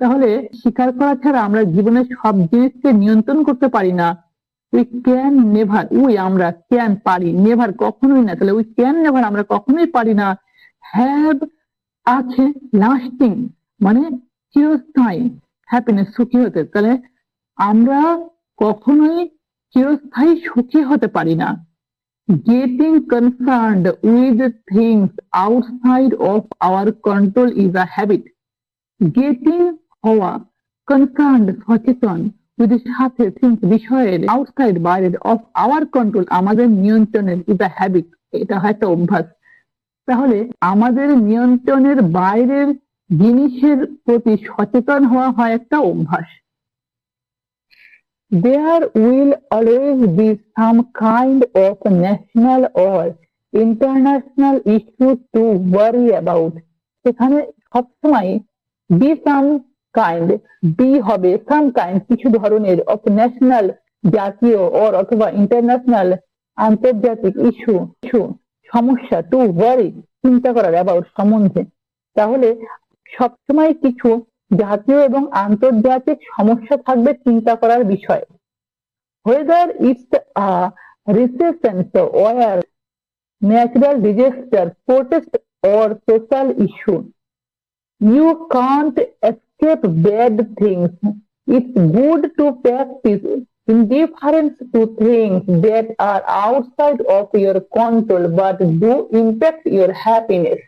তাহলে স্বীকার করা ছাড়া আমরা জীবনের সব জিনিসকে নিয়ন্ত্রণ করতে পারি না। উই ক্যান নেভার উই আমরা ক্যান পারি নেভার কখনোই না। তাহলে উই ক্যান নেভার আমরা কখনোই পারি না। হ্যাভ আছে লাস্টিং মানে চিরস্থায়ী। হ্যাপিনেস সুখী হতে। তাহলে আমরা কখনোই চিরস্থায়ী, সুখী হতে পারি না। Getting concerned with things outside of our control is a habit getting হওয়া কনসার্নড সচেতন উইথ সাথে থিংস বিষয়ের আউটসাইড বাইরের অফ আওয়ার কন্ট্রোল আমাদের নিয়ন্ত্রণের ইজ আ হ্যাবিট এটা হয় একটা অভ্যাস তাহলে আমাদের নিয়ন্ত্রণের বাইরের জিনিসের প্রতি সচেতন হওয়া হয় একটা অভ্যাস There will always be some kind of national or international issue to worry about. সেখানে সবসময় বি সাম কাইন্ড বি হবে সাম কাইন্ড কিছু ধরনের অফ ন্যাশনাল জাতীয় ওর অথবা ইন্টারন্যাশনাল আন্তর্জাতিক ইস্যু ইস্যু সমস্যা টু ওয়ারি চিন্তা করার অ্যাবাউট সম্বন্ধে তাহলে সবসময় কিছু জাতীয় এবং আন্তর্জাতিক সমস্যা থাকবে চিন্তা করার বিষয় it's a recession or natural disaster, protest or social issue. You can't escape bad things. It's good to practice indifference to things that are outside of your control but do impact your happiness.